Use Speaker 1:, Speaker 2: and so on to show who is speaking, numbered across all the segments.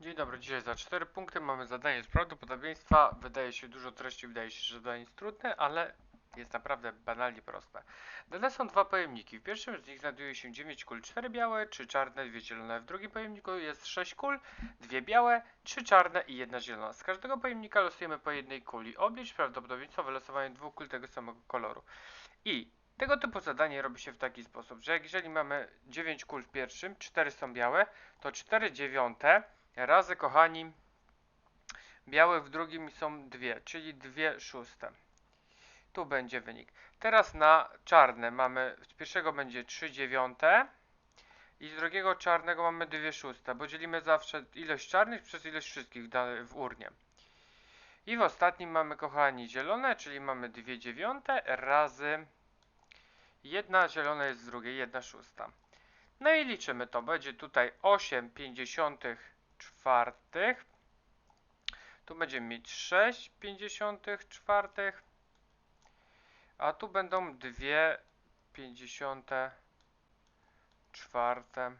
Speaker 1: Dzień dobry, dzisiaj za 4 punkty mamy zadanie z prawdopodobieństwa. Wydaje się dużo treści, wydaje się, że zadanie jest trudne, ale jest naprawdę banalnie proste. Dane są dwa pojemniki. W pierwszym z nich znajduje się 9 kul, 4 białe, 3 czarne, 2 zielone. W drugim pojemniku jest 6 kul, 2 białe, 3 czarne i 1 zielona. Z każdego pojemnika losujemy po jednej kuli. Oblicz prawdopodobieństwo wylosowania dwóch kul tego samego koloru. I tego typu zadanie robi się w taki sposób, że jeżeli mamy 9 kul w pierwszym, 4 są białe, to 4 dziewiąte razy, kochani, białych w drugim są dwie, czyli dwie szóste. Tu będzie wynik. Teraz na czarne mamy, z pierwszego będzie 3 dziewiąte i z drugiego czarnego mamy 2 szóste, bo dzielimy zawsze ilość czarnych przez ilość wszystkich w urnie. I w ostatnim mamy, kochani, zielone, czyli mamy 2 dziewiąte razy jedna zielona jest z drugiej, jedna szósta. No i liczymy to. Będzie tutaj 8 pięćdziesiątych czwartych. Tu będziemy mieć 6 pięćdziesiątych czwartych. A tu będą 2 pięćdziesiąte czwarte.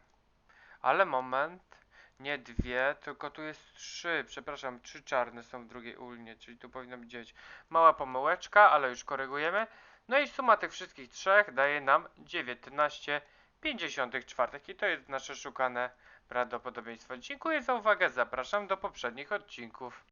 Speaker 1: Ale moment. Nie dwie, tylko tu jest trzy. Przepraszam, trzy czarne są w drugiej ulnie, czyli tu powinno być 9. Mała pomyłeczka, ale już korygujemy. No i suma tych wszystkich trzech daje nam 19 54 i to jest nasze szukane prawdopodobieństwo. Dziękuję za uwagę, zapraszam do poprzednich odcinków.